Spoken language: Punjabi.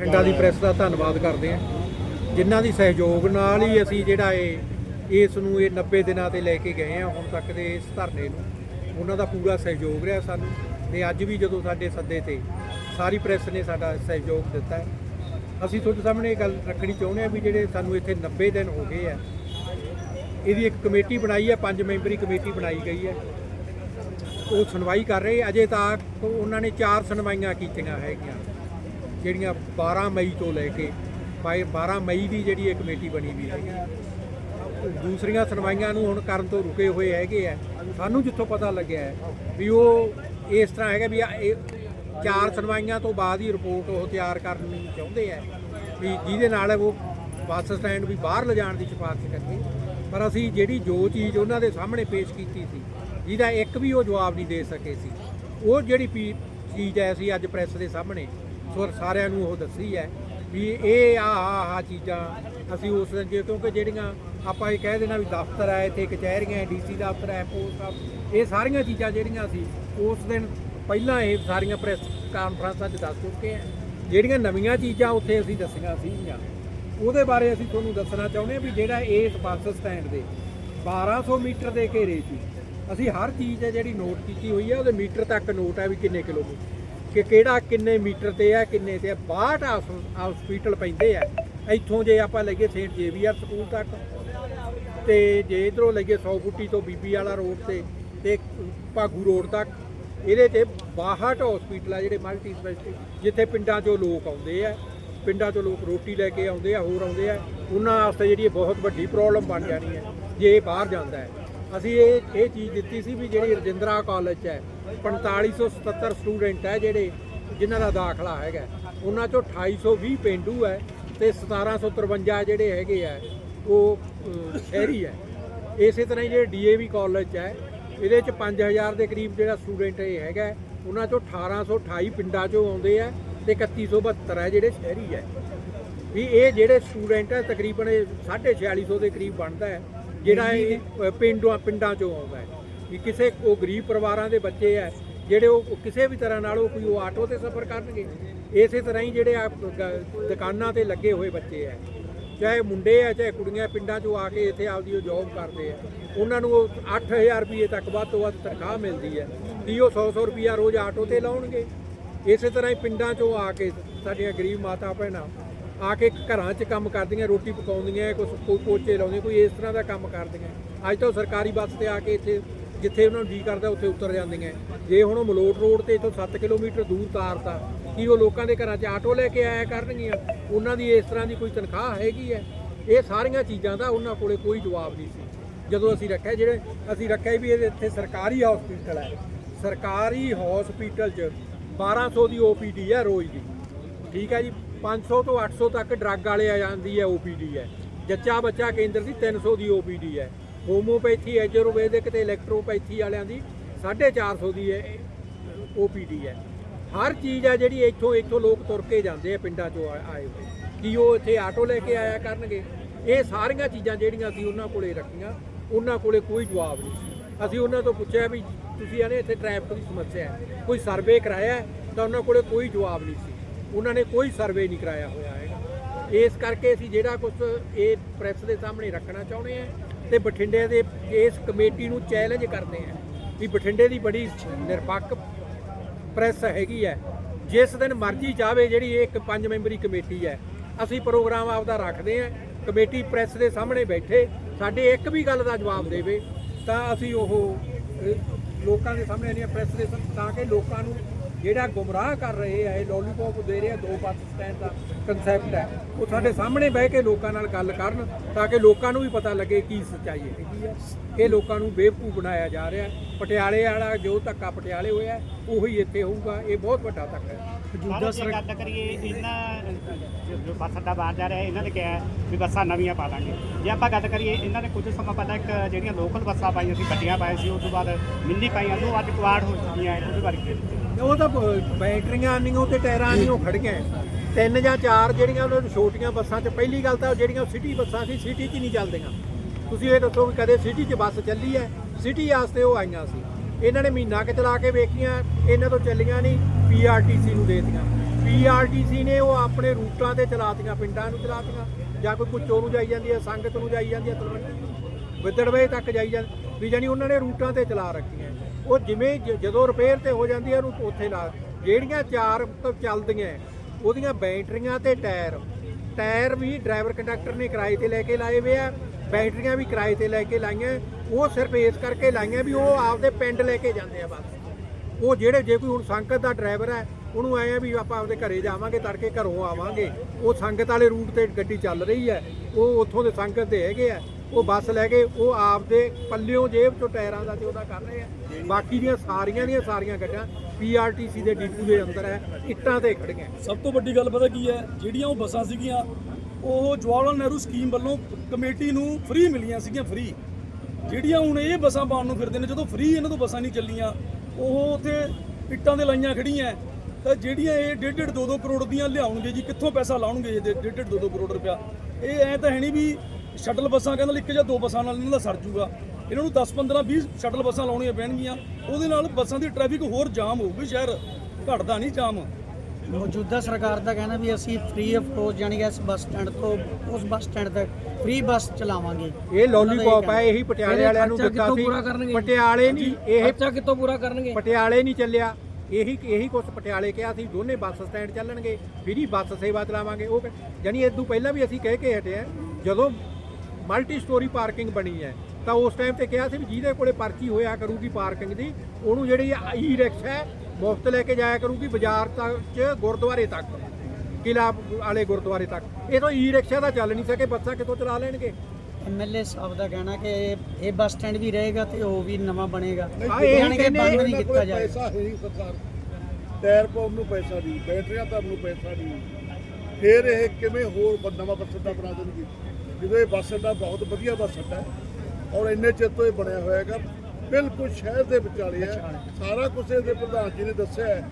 ਪਿੰਡਾਂ ਦੀ ਪ੍ਰੈਸ ਦਾ ਧੰਨਵਾਦ ਕਰਦੇ ਹਾਂ। ਜਿਨ੍ਹਾਂ ਦੀ ਸਹਿਯੋਗ ਨਾਲ ਹੀ ਅਸੀਂ ਜਿਹੜਾ ਇਹ, ਇਸ ਨੂੰ ਇਹ 90 ਦਿਨਾਂ ਤੇ ਲੈ ਕੇ ਗਏ ਹਾਂ, ਹੁਣ ਤੱਕ ਦੇ ਇਸ ਧਰਨੇ ਨੂੰ। ਉਹਨਾਂ ਦਾ ਪੂਰਾ ਸਹਿਯੋਗ ਰਿਹਾ ਸਾਨੂੰ ਤੇ ਅੱਜ ਵੀ ਜਦੋਂ ਸਾਡੇ ਸੱਦੇ ਤੇ ਸਾਰੀ ਪ੍ਰੈਸ ਨੇ ਸਾਡਾ ਸਹਿਯੋਗ ਦਿੱਤਾ ਹੈ। ਅਸੀਂ ਤੁਹਾਡੇ ਸਾਹਮਣੇ ਇਹ ਗੱਲ ਰੱਖਣੀ ਚਾਹੁੰਦੇ ਆ ਵੀ ਜਿਹੜੇ ਸਾਨੂੰ ਇੱਥੇ 90 ਦਿਨ ਹੋ ਗਏ ਆ, ਇਹਦੀ ਇੱਕ ਕਮੇਟੀ ਬਣਾਈ ਹੈ, ਪੰਜ ਮੈਂਬਰੀ ਕਮੇਟੀ ਬਣਾਈ ਗਈ ਹੈ। ਉਹ ਸੁਣਵਾਈ ਕਰ ਰਹੇ, ਅਜੇ ਤੱਕ ਉਹਨਾਂ ਨੇ ਚਾਰ ਸੁਣਵਾਈਆਂ ਕੀਤੀਆਂ ਹੈਗੀਆਂ। ਜਿਹੜੀਆਂ 12 ਮਈ ਤੋਂ ਲੈ ਕੇ ਬਾਈ 12 ਮਈ ਦੀ ਜਿਹੜੀ ਇਹ ਕਮੇਟੀ ਬਣੀ ਵੀ ਹੈਗੀ। ਦੂਸਰੀਆਂ ਸੁਣਵਾਈਆਂ ਨੂੰ ਹੁਣ ਕਰਨ ਤੋਂ ਰੁਕੇ ਹੋਏ ਹੈਗੇ ਆ। ਸਾਨੂੰ ਜਿੱਥੋਂ ਪਤਾ ਲੱਗਿਆ ਹੈ ਵੀ ਉਹ ਇਸ ਤਰ੍ਹਾਂ ਹੈਗਾ ਵੀ ਇਹ ਚਾਰ ਸੁਣਵਾਈਆਂ ਤੋਂ ਬਾਅਦ ਹੀ ਰਿਪੋਰਟ ਉਹ ਤਿਆਰ ਕਰਨੀ ਚਾਹੁੰਦੇ ਆ ਵੀ ਜਿਹਦੇ ਨਾਲ ਉਹ ਬੱਸ ਸਟੈਂਡ ਵੀ ਬਾਹਰ ਲਿਜਾਣ ਦੀ ਸਿਫਾਰਿਸ਼ ਕਰਕੇ ਪਰ ਅਸੀਂ ਜਿਹੜੀ ਜੋ ਚੀਜ਼ ਉਹਨਾਂ ਦੇ ਸਾਹਮਣੇ ਪੇਸ਼ ਕੀਤੀ ਸੀ, ਜਿਹਦਾ ਇੱਕ ਵੀ ਉਹ ਜਵਾਬ ਨਹੀਂ ਦੇ ਸਕੇ ਸੀ। ਉਹ ਜਿਹੜੀ ਪੀ- ਚੀਜ਼ ਹੈ ਅਸੀਂ ਅੱਜ ਪ੍ਰੈਸ ਦੇ ਸਾਹਮਣੇ ਸੋ ਸਾਰਿਆਂ ਨੂੰ ਉਹ ਦੱਸੀ ਹੈ ਵੀ ਇਹ ਆ ਆ ਆ ਚੀਜ਼ਾਂ ਅਸੀਂ ਉਸ ਦਿਨ ਜੇ ਕਿਉਂਕਿ ਜਿਹੜੀਆਂ ਆਪਾਂ ਇਹ ਕਹਿ ਦੇਣਾ ਵੀ ਦਫ਼ਤਰ ਹੈ, ਇੱਥੇ ਕਚਹਿਰੀਆਂ ਡੀਸੀ ਦਫ਼ਤਰ ਹੈ ਪੋਸਟ ਆਫ ਇਹ ਸਾਰੀਆਂ ਚੀਜ਼ਾਂ ਜਿਹੜੀਆਂ ਸੀ, ਉਸ ਦਿਨ ਪਹਿਲਾਂ ਇਹ ਸਾਰੀਆਂ ਪ੍ਰੈਸ ਕਾਨਫਰੰਸਾਂ 'ਚ ਦੱਸ ਚੁੱਕੇ ਆ ਜਿਹੜੀਆਂ ਨਵੀਆਂ ਚੀਜ਼ਾਂ ਉੱਥੇ ਅਸੀਂ ਦੱਸੀਆਂ ਸੀਗੀਆਂ, ਉਹਦੇ ਬਾਰੇ ਅਸੀਂ ਤੁਹਾਨੂੰ ਦੱਸਣਾ ਚਾਹੁੰਦੇ ਹਾਂ ਵੀ ਜਿਹੜਾ ਇਸ ਬੱਸ ਸਟੈਂਡ ਦੇ 1200 ਮੀਟਰ ਦੇ ਘੇਰੇ 'ਚ ਅਸੀਂ ਹਰ ਚੀਜ਼ ਹੈ ਜਿਹੜੀ ਨੋਟ ਕੀਤੀ ਹੋਈ ਹੈ, ਉਹਦੇ ਮੀਟਰ ਤੱਕ ਨੋਟ ਹੈ ਵੀ ਕਿੰਨੇ ਕਿਲੋਮੀਟਰ। ਕਿ ਕਿਹੜਾ ਕਿੰਨੇ ਮੀਟਰ ਤੇ ਹੈ ਕਿੰਨੇ ਤੇ ਹੈ 62 ਹਸ- ਹਸਪੀਟਲ ਪੈਂਦੇ ਆ। ਇੱਥੋਂ ਜੇ ਆਪਾਂ ਲਈਏ ਸੇਂਟ ਜੇਵੀਅਰ ਸਕੂਲ ਤੱਕ, ਤੇ ਜੇ ਇਧਰੋਂ ਲਈਏ 100 ਫੁੱਟੀ ਤੋਂ ਬੀਬੀ ਵਾਲਾ ਰੋਡ ਤੇ ਤੇ ਭਾਗੂ ਰੋਡ ਤੱਕ, ਇਹਦੇ ਤੇ 62 ਹਸਪੀਟਲ ਆ ਜਿਹੜੇ ਮਲਟੀ ਸਪੈਸ਼ਲਿਟੀ ਜਿੱਥੇ ਪਿੰਡਾਂ 'ਚੋਂ ਲੋਕ ਆਉਂਦੇ ਆ, ਪਿੰਡਾਂ 'ਚੋਂ ਲੋਕ ਰੋਟੀ ਲੈ ਕੇ ਆਉਂਦੇ ਆ, ਹੋਰ ਆਉਂਦੇ ਆ, ਉਹਨਾਂ ਵਾਸਤੇ ਜਿਹੜੀ ਬਹੁਤ ਵੱਡੀ ਪ੍ਰੋਬਲਮ ਬਣ ਜਾਣੀ ਹੈ, ਜੇ ਇਹ ਬਾਹਰ ਜਾਂਦਾ ਹੈ। ਅਸੀਂ ਇਹ ਇਹ ਚੀਜ਼ ਦਿੱਤੀ ਸੀ ਵੀ ਜਿਹੜੀ ਰਜਿੰਦਰਾ ਕਾਲਜ 'ਚ ਹੈ 4577 ਸਟੂਡੈਂਟ ਹੈ ਜਿਹੜੇ ਜਿਨ੍ਹਾਂ ਦਾ ਦਾਖਲਾ ਹੈਗਾ। ਉਹਨਾਂ 'ਚੋਂ 2820 ਪਿੰਡੂ ਹੈ ਤੇ 1753 ਜਿਹੜੇ ਹੈਗੇ ਆ, ਉਹ ਸ਼ਹਿਰੀ ਹੈ। ਇਸੇ ਤਰ੍ਹਾਂ ਹੀ ਜਿਹੜੇ ਡੀਏਵੀ ਕਾਲਜ 'ਚ ਹੈ, ਇਹਦੇ 'ਚ 5000 ਦੇ ਕਰੀਬ ਜਿਹੜਾ ਸਟੂਡੈਂਟ ਇਹ ਹੈਗਾ, ਉਹਨਾਂ 'ਚੋਂ 1828 ਪਿੰਡਾਂ 'ਚੋਂ ਆਉਂਦੇ ਆ ਤੇ 3172 ਹੈ ਜਿਹੜੇ ਸ਼ਹਿਰੀ ਹੈ। ਵੀ ਇਹ ਜਿਹੜੇ ਸਟੂਡੈਂਟ ਹੈ, ਤਕਰੀਬਨ ਇਹ 4650 ਦੇ ਕਰੀਬ ਬਣਦਾ ਹੈ। ਜਿਹੜਾ ਇਹ ਅ, ਪਿੰਡਾਂ ਪਿੰਡਾਂ 'ਚੋਂ ਆਉਂਦਾ ਹੈ। ਵੀ ਕਿਸੇ ਉਹ ਗਰੀਬ ਪਰਿਵਾਰਾਂ ਦੇ ਬੱਚੇ ਹੈ ਜਿਹੜੇ ਉਹ ਕਿਸੇ ਵੀ ਤਰ੍ਹਾਂ ਨਾਲ ਉਹ ਕੋਈ ਉਹ ਆਟੋ ਤੇ ਸਫ਼ਰ ਕਰਨਗੇ ਇਸੇ ਤਰ੍ਹਾਂ ਹੀ ਜਿਹੜੇ ਆ ਗ- ਦੁਕਾਨਾਂ ਤੇ ਲੱਗੇ ਹੋਏ ਬੱਚੇ ਹੈ। ਚਾਹੇ ਮੁੰਡੇ ਆ ਚਾਹੇ ਕੁੜੀਆਂ ਪਿੰਡਾਂ 'ਚੋਂ ਆ ਕੇ ਇੱਥੇ ਆਪਦੀ ਉਹ ਜੌਬ ਕਰਦੇ ਆ ਉਹਨਾਂ ਨੂੰ ਉਹ 8000 ਰੁਪਏ ਤੱਕ ਵੱਧ ਤੋਂ ਵੱਧ ਤਨਖਾਹ ਮਿਲਦੀ ਹੈ। ਕੀ ਉਹ 100-100 ਰੁਪਿਆ ਰੋਜ਼ ਆਟੋ ਤੇ ਲਾਉਣਗੇ। ਇਸੇ ਤਰ੍ਹਾਂ ਹੀ ਪਿੰਡਾਂ 'ਚੋਂ ਆ ਕੇ ਸਾਡੀਆਂ ਗਰੀਬ ਮਾਤਾ ਭੈਣਾਂ ਆ ਕੇ ਘਰਾਂ 'ਚ ਕੰਮ ਕਰਦੀਆਂ, ਰੋਟੀ ਪਕਾਉਂਦੀਆਂ, ਕੁਛ ਕੋਈ ਪੋਚੇ ਲਾਉਂਦੀਆਂ, ਕੋਈ ਇਸ ਤਰ੍ਹਾਂ ਦਾ ਕੰਮ ਕਰਦੀਆਂ। ਅੱਜ ਤਾਂ ਸਰਕਾਰੀ ਬੱਸ ਤੇ ਆ ਕੇ ਇੱਥੇ, ਜਿੱਥੇ ਉਹਨਾਂ ਨੂੰ ਜੀ ਕਰਦਾ, ਉੱਥੇ ਉਤਰ ਜਾਂਦੀਆਂ। ਜੇ ਹੁਣ ਉਹ ਮਲੋਟ ਰੋਡ ਤੇ ਇੱਥੋਂ 7 ਕਿਲੋਮੀਟਰ ਦੂਰ ਤਾਰਤਾ, ਕੀ ਉਹ ਲੋਕਾਂ ਦੇ ਘਰਾਂ 'ਚ ਆਟੋ ਲੈ ਕੇ ਆਇਆ ਕਰਨਗੀਆਂ? ਉਹਨਾਂ ਦੀ ਇਸ ਤਰ੍ਹਾਂ ਦੀ ਕੋਈ ਤਨਖਾਹ ਹੈਗੀ ਹੈ? ਇਹ ਸਾਰੀਆਂ ਚੀਜ਼ਾਂ ਦਾ ਉਹਨਾਂ ਕੋਲੇ ਕੋਈ ਜਵਾਬ ਨਹੀਂ ਸੀ। ਜਦੋਂ ਅਸੀਂ ਰੱਖਿਆ ਜਿਹੜੇ, ਅਸੀਂ ਰੱਖਿਆ ਵੀ ਇਹ ਇੱਥੇ ਸਰਕਾਰੀ ਹਸਪੀਟਲ ਹੈ। ਸਰਕਾਰੀ ਹਸਪੀਟਲ 'ਚ 1200 ਦੀ ਓਪੀਡੀ ਹੈ ਰੋਜ਼ ਦੀ। ਠੀਕ ਹੈ ਜੀ? 500 ਤੋਂ 800 ਤੱਕ ਡਰੱਗ ਵਾਲੇ ਆ ਜਾਂਦੀ ਹੈ ਓਪੀਡੀ ਹੈ। ਜੱਚਾ ਬੱਚਾ ਕੇਂਦਰ ਦੀ 300 ਦੀ ਓਪੀਡੀ ਹੈ। ਹੋਮੋਪੈਥੀ ਐਜਰੋਵੈਦਿਕ ਤੇ ਇਲੈਕਟ੍ਰੋਪੈਥੀ ਵਾਲਿਆਂ ਦੀ 450 ਦੀ ਹੈ ਓਪੀਡੀ ਹੈ। ਹਰ ਚੀਜ਼ ਹੈ ਜਿਹੜੀ ਇੱਥੋਂ ਇੱਥੋਂ ਲੋਕ ਤੁਰ ਕੇ ਜਾਂਦੇ ਆ ਪਿੰਡਾਂ ਚੋਂ ਆਏ ਹੋਏ। ਕੀ ਉਹ ਇੱਥੇ ਆਟੋ ਲੈ ਕੇ ਆਇਆ ਕਰਨਗੇ? ਇਹ ਸਾਰੀਆਂ ਚੀਜ਼ਾਂ ਜਿਹੜੀਆਂ ਸੀ ਉਹਨਾਂ ਕੋਲੇ ਰੱਖੀਆਂ, ਉਹਨਾਂ ਕੋਲੇ ਕੋਈ ਜਵਾਬ ਨਹੀਂ ਸੀ। ਅਸੀਂ ਉਹਨਾਂ ਤੋਂ ਪੁੱਛਿਆ ਵੀ ਤੁਸੀਂ ਆਨੇ ਇੱਥੇ ਟ੍ਰੈਫਿਕ ਦੀ ਸਮੱਸਿਆ ਹੈ। ਕੋਈ ਸਰਵੇ ਕਰਾਇਆ ਤਾਂ ਉਹਨਾਂ ਕੋਲੇ ਕੋਈ ਜਵਾਬ ਨਹੀਂ ਸੀ। ਉਹਨਾਂ ਨੇ ਕੋਈ ਸਰਵੇ ਨਹੀਂ ਕਰਾਇਆ ਹੋਇਆ ਹੈਗਾ। ਇਸ ਕਰਕੇ ਅਸੀਂ ਜਿਹੜਾ ਕੁਝ ਇਹ ਪ੍ਰੈਸ ਦੇ ਸਾਹਮਣੇ ਰੱਖਣਾ ਚਾਹੁੰਦੇ ਆ ਤੇ ਬਠਿੰਡੇ ਦੇ ਇਸ ਕਮੇਟੀ ਨੂੰ ਚੈਲੰਜ ਕਰਦੇ ਆ ਵੀ ਬਠਿੰਡੇ ਦੀ ਬੜੀ ਨਿਰਪੱਖ ਪ੍ਰੈਸ ਹੈਗੀ ਹੈ। ਜਿਸ ਦਿਨ ਮਰਜ਼ੀ ਚਾਵੇ ਜਿਹੜੀ ਇਹ ਇੱਕ ਪੰਜ ਮੈਂਬਰੀ ਕਮੇਟੀ ਹੈ, ਅਸੀਂ ਪ੍ਰੋਗਰਾਮ ਆਪਦਾ ਰੱਖਦੇ ਹਾਂ, ਕਮੇਟੀ ਪ੍ਰੈਸ ਦੇ ਸਾਹਮਣੇ ਬੈਠੇ, ਸਾਡੇ ਇੱਕ ਵੀ ਗੱਲ ਦਾ ਜਵਾਬ ਦੇਵੇ ਤਾਂ ਅਸੀਂ ਉਹ ਲੋਕਾਂ ਦੇ ਸਾਹਮਣੇ ਨਹੀਂ ਪ੍ਰੈਸ ਦੇ ਤਾਂ ਕਿ ਲੋਕਾਂ ਨੂੰ ਜਿਹੜਾ ਗੁੰਮਰਾਹ ਕਰ ਰਹੇ ਆ ਇਹ ਲੋਲੀਪੌਪ ਦੇ ਰਹੇ ਆ ਦੋ ਬੱਸ ਸਟੈਂਡ ਦਾ ਕਨਸੈਪਟ ਹੈ। ਉਹ ਸਾਡੇ ਸਾਹਮਣੇ ਬਹਿ ਕੇ ਲੋਕਾਂ ਨਾਲ ਗੱਲ ਕਰਨ ਤਾਂ ਕਿ ਲੋਕਾਂ ਨੂੰ ਵੀ ਪਤਾ ਲੱਗੇ ਕੀ ਸੱਚਾਈ ਹੈਗੀ ਆ ਇਹ ਲੋਕਾਂ ਨੂੰ ਬੇਵਕੂਫ ਬਣਾਇਆ ਜਾ ਰਿਹਾ ਹੈ। ਪਟਿਆਲੇ ਵਾਲਾ ਜੋ ਧੱਕਾ ਪਟਿਆਲੇ ਹੋਇਆ ਹੈ, ਉਹੀ ਇੱਥੇ ਹੋਊਗਾ। ਇਹ ਬਹੁਤ ਵੱਡਾ ਧੱਕਾ ਹੈ। ਮੌਜੂਦਾ ਜੇ ਗੱਲ ਕਰੀਏ ਇਹਨਾਂ ਜੋ ਬੱਸ ਅੱਡਾ ਬਾਹਰ ਜਾ ਰਿਹਾ ਇਹਨਾਂ ਨੇ ਕਿਹਾ ਹੈ ਵੀ ਬੱਸਾਂ ਨਵੀਆਂ ਪਾ ਦਾਂਗੇ ਜੇ ਆਪਾਂ ਗੱਲ ਕਰੀਏ ਇਹਨਾਂ ਨੇ ਕੁਝ ਸਮਾਂ ਪਹਿਲਾਂ ਇੱਕ ਜਿਹੜੀਆਂ ਲੋਕਲ ਬੱਸਾਂ ਪਾਈਆਂ ਸੀ ਵੱਡੀਆਂ ਪਾਈਆਂ ਸੀ ਉਸ ਤੋਂ ਬਾਅਦ ਮਿੰਨੀ ਪਾਈਆਂ ਉਹ ਅੱਜ ਕੁਆੜ ਹੋ ਚੁੱਕੀਆਂ ਹੈ ਉਹਦੇ ਬਾਰੇ ਕੀ ਤੇ ਉਹ ਤਾਂ ਬੈਟਰੀਆਂ ਨਹੀਂ ਉਹ ਤੇ ਟਾਇਰਾਂ ਨਹੀਂ ਉਹ ਖੜੀਆਂ ਹੈ। ਤਿੰਨ ਜਾਂ ਚਾਰ ਜਿਹੜੀਆਂ ਉਹਨਾਂ ਨੂੰ ਛੋਟੀਆਂ ਬੱਸਾਂ 'ਚ, ਪਹਿਲੀ ਗੱਲ ਤਾਂ ਜਿਹੜੀਆਂ ਸਿਟੀ ਬੱਸਾਂ ਸੀ, ਸਿਟੀ 'ਚ ਨਹੀਂ ਚੱਲਦੀਆਂ। ਤੁਸੀਂ ਇਹ ਦੱਸੋ ਵੀ ਕਦੇ ਸਿਟੀ 'ਚ ਬੱਸ ਚੱਲੀ ਹੈ? ਸਿਟੀ ਵਾਸਤੇ ਉਹ ਆਈਆਂ ਸੀ। ਇਹਨਾਂ ਨੇ ਮਹੀਨਾ ਕਿ ਚਲਾ ਕੇ ਵੇਖੀਆਂ, ਇਹਨਾਂ ਤੋਂ ਚੱਲੀਆਂ ਨਹੀਂ ਪੀਆਰਟੀਸੀ ਨੂੰ ਦੇ ਦਿੱਤੀਆਂ। ਪੀਆਰਟੀਸੀ ਨੇ ਉਹ ਆਪਣੇ ਰੂਟਾਂ ਤੇ ਚਲਾਤੀਆਂ, ਪਿੰਡਾਂ ਨੂੰ ਚਲਾਤੀਆਂ, ਜਾਂ ਕੋਈ ਕੁਚੋ ਨੂੰ ਜਾਈ ਜਾਂਦੀ ਹੈ, ਸੰਗਤ ਨੂੰ ਜਾਈ ਜਾਂਦੀ ਹੈ, ਤਲਵੰਡੀ ਵਿਦੜਵੇ ਤੱਕ ਜਾਈ ਜਾਂਦੀ ਵੀ ਜਾਨੀ ਉਹਨਾਂ ਨੇ ਰੂਟਾਂ ਤੇ ਚਲਾ ਰੱਖੀਆਂ। ਉਹ ਜਿਵੇਂ ਜ- ਜਦੋਂ ਰਿਪੇਅਰ ਤੇ ਹੋ ਜਾਂਦੀ ਹੈ ਉਹਨੂੰ ਉੱਥੇ ਲਾ ਜਿਹੜੀਆਂ ਚਾਰ ਤੋਂ ਚੱਲਦੀਆਂ, ਉਹਦੀਆਂ ਬੈਟਰੀਆਂ ਤੇ ਟਾਇਰ। ਟਾਇਰ ਵੀ ਡਰਾਈਵਰ ਕੰਡਕਟਰ ਨੇ ਕਿਰਾਏ ਤੇ ਲੈ ਕੇ ਲਾਏ ਹੋਏ ਆ, ਬੈਟਰੀਆਂ ਵੀ ਕਿਰਾਏ ਤੇ ਲੈ ਕੇ ਲਾਈਆਂ। ਉਹ ਸਿਰਫ ਇਸ ਕਰਕੇ ਲਾਈਆਂ ਵੀ ਉਹ ਆਪਦੇ ਪਿੰਡ ਲੈ ਕੇ ਜਾਂਦੇ ਆ ਬਸ। ਉਹ ਜਿਹੜੇ, ਜੇ ਕੋਈ ਹੁਣ ਸੰਗਤ ਦਾ ਡਰਾਈਵਰ ਹੈ ਉਹਨੂੰ ਆਏ ਆ ਵੀ ਆਪਾਂ ਆਪਦੇ ਘਰੇ ਜਾਵਾਂਗੇ, ਤੜਕੇ ਘਰੋਂ ਆਵਾਂਗੇ। ਉਹ ਸੰਗਤ ਵਾਲੇ ਰੂਟ ਤੇ ਗੱਡੀ ਚੱਲ ਰਹੀ ਹੈ ਉਹ ਉੱਥੋਂ ਦੇ ਸੰਗਤ ਦੇ ਹੈਗੇ ਆ। ਉਹ ਬੱਸ ਲੈ ਕੇ ਉਹ ਆਪਦੇ ਪੱਲਿਓਂ ਜੇਬ ਚੋਂ ਟਾਇਰਾਂ ਦਾ ਤੇ ਉਹਦਾ ਕਰ ਰਹੇ ਆ। ਬਾਕੀ ਦੀਆਂ ਸਾਰੀਆਂ ਦੀਆਂ ਸਾਰੀਆਂ ਗੱਡੀਆਂ ਪੀਆਰਟੀਸੀ ਦੇ ਡਿਪੂ ਦੇ ਅੰਦਰ ਹੈ, ਇੱਟਾਂ ਤੇ ਖੜੀਆਂ। ਸਭ ਤੋਂ ਵੱਡੀ ਗੱਲ ਪਤਾ ਕੀ ਹੈ, ਜਿਹੜੀਆਂ ਉਹ ਬੱਸਾਂ ਸੀਗੀਆਂ, ਉਹ ਜਵਾਹਰ ਲਾਲ ਨਹਿਰੂ ਸਕੀਮ ਵੱਲੋਂ ਕਮੇਟੀ ਨੂੰ ਫ੍ਰੀ ਮਿਲੀਆਂ ਸੀਗੀਆਂ ਫ੍ਰੀ ਜਿਹੜੀਆਂ ਹੁਣ ਇਹ ਬੱਸਾਂ ਪਾਉਣ ਨੂੰ ਫਿਰਦੇ ਨੇ, ਜਦੋਂ ਫ੍ਰੀ ਇਹਨਾਂ ਤੋਂ ਬੱਸਾਂ ਨਹੀਂ ਚੱਲੀਆਂ, ਉਹ ਉੱਥੇ ਇੱਟਾਂ ਦੇ ਲਾਈਆਂ ਖੜੀਆਂ ਤਾਂ ਜਿਹੜੀਆਂ ਇਹ ਡੇਢ ਡੇਢ 2-2 ਕਰੋੜ ਦੀਆਂ ਲਿਆਉਣਗੇ ਜੀ, ਕਿੱਥੋਂ ਪੈਸਾ ਲਾਉਣਗੇ ਇਹ ਡੇਢ ਡੇਢ 2-2 ਕਰੋੜ ਰੁਪਇਆ? ਇਹ ਐ ਤਾਂ ਹੈ ਨਹੀਂ ਵੀ ਸ਼ਟਲ ਬੱਸਾਂ ਕਹਿੰਦਾ ਇੱਕ ਜਾਂ ਦੋ ਬੱਸਾਂ ਨਾਲ ਇਹਨਾਂ ਦਾ ਸਰ ਜੂਗਾ। ਇਹਨਾਂ ਨੂੰ 10 15 20 ਸ਼ਟਲ ਬੱਸਾਂ ਲਾਉਣੀਆਂ ਪੈਣਗੀਆਂ। ਉਹਦੇ ਨਾਲ ਬੱਸਾਂ ਦੀ ਟ੍ਰੈਫਿਕ ਹੋਰ ਜਾਮ ਹੋਊਗੀ ਸ਼ਹਿਰ। ਘਟਦਾ ਨਹੀਂ ਜਾਮ। ਮੌਜੂਦਾ ਸਰਕਾਰ ਦਾ ਕਹਿਣਾ ਵੀ ਅਸੀਂ ਫ੍ਰੀ ਆਫ ਕੋਸਟ ਕਿ ਇਸ ਬੱਸ ਸਟੈਂਡ ਤੋਂ ਉਸ ਬੱਸ ਸਟੈਂਡ ਤੱਕ ਫ੍ਰੀ ਬੱਸ ਚਲਾਵਾਂਗੇ। ਇਹ ਲੋਲੀਪੌਪ ਹੈ ਇਹੀ ਪਟਿਆਲੇ ਵਾਲਿਆਂ ਨੂੰ ਦਿੱਤਾ ਸੀ। ਪਟਿਆਲੇ ਨਹੀਂ ਇਹ ਖਰਚਾ ਕਿੱਥੋਂ ਪੂਰਾ ਕਰਨਗੇ? ਪਟਿਆਲੇ ਨਹੀਂ ਚੱਲਿਆ। ਇਹੀ ਇਹੀ ਕੁਛ ਪਟਿਆਲੇ ਕਿਹਾ ਸੀ ਦੋਨੇ ਬੱਸ ਸਟੈਂਡ ਚੱਲਣਗੇ। ਫ੍ਰੀ ਬੱਸ ਸੇਵਾ ਚਲਾਵਾਂਗੇ। ਉਹ ਯਾਨੀ ਇਸ ਤੋਂ ਪਹਿਲਾਂ ਵੀ ਅਸੀਂ ਕਹਿ ਕੇ ਹਟੇ ਆ ਜਦੋਂ ਮਲਟੀ ਸਟੋਰੀ ਪਾਰਕਿੰਗ ਬਣੀ ਹੈ। ਤਾਂ ਉਸ ਟਾਈਮ ਤੇ ਕਿਹਾ ਸੀ ਵੀ ਜਿਹਦੇ ਕੋਲੇ ਪਰਚੀ ਹੋਇਆ ਕਰੂਗੀ ਪਾਰਕਿੰਗ ਦੀ ਉਹਨੂੰ ਜਿਹੜੀ ਈ ਰਿਕਸ਼ਾ ਹੈ ਮੁਫਤ ਲੈ ਕੇ ਜਾਇਆ ਕਰੂਗੀ ਬਾਜ਼ਾਰ ਤੱਕ ਚ ਗੁਰਦੁਆਰੇ ਤੱਕ ਕਿਲਾ ਵਾਲੇ ਗੁਰਦੁਆਰੇ ਤੱਕ। ਇਹ ਤਾਂ ਈ ਰਿਕਸ਼ਾ ਤਾਂ ਚੱਲ ਨਹੀਂ ਸਕੇ ਬੱਸਾਂ ਕਿੱਥੋਂ ਚਲਾ ਲੈਣਗੇ? ਐਮਐਲਏ ਸਾਹਿਬ ਦਾ ਕਹਿਣਾ ਕਿ ਇਹ- ਬੱਸ ਸਟੈਂਡ ਵੀ ਰਹੇਗਾ ਤੇ ਉਹ ਵੀ ਨਵਾਂ ਬਣੇਗਾ। ਹਾਂ, ਇਹੀ ਜਾਣੀ ਕਿ ਬੰਦ ਨਹੀਂ ਕੀਤਾ ਜਾਏਗਾ। ਪੈਸਾ ਹੈ ਨਹੀਂ ਸਰਕਾਰ ਟਾਇਰ ਪਾਉਣ ਨੂੰ ਪੈਸਾ ਨਹੀਂ ਬੈਟਰੀਆਂ ਧਰਨ ਨੂੰ ਪੈਸਾ ਨਹੀਂ। ਫਿਰ ਇਹ ਕਿਵੇਂ ਹੋਰ ਨਵਾਂ ਬੱਸ ਅੱਡਾ ਬਣਾ ਦੇਣਗੇ? ਜਦੋਂ ਇਹ ਬੱਸ ਅੱਡਾ ਬਹੁਤ ਵਧੀਆ ਬੱਸ ਅੱਡਾ ਹੈ ਔਰ ਇੰਨੇ ਚਿਰ ਤੋਂ ਇਹ ਬਣਿਆ ਹੋਇਆ ਹੈਗਾ, ਬਿਲਕੁਲ ਸ਼ਹਿਰ ਦੇ ਵਿਚਾਲੇ ਹੈ, ਸਾਰਾ ਕੁਝ ਇਹਦੇ ਪ੍ਰਧਾਨ ਜੀ ਨੇ ਦੱਸਿਆ ਹੈ।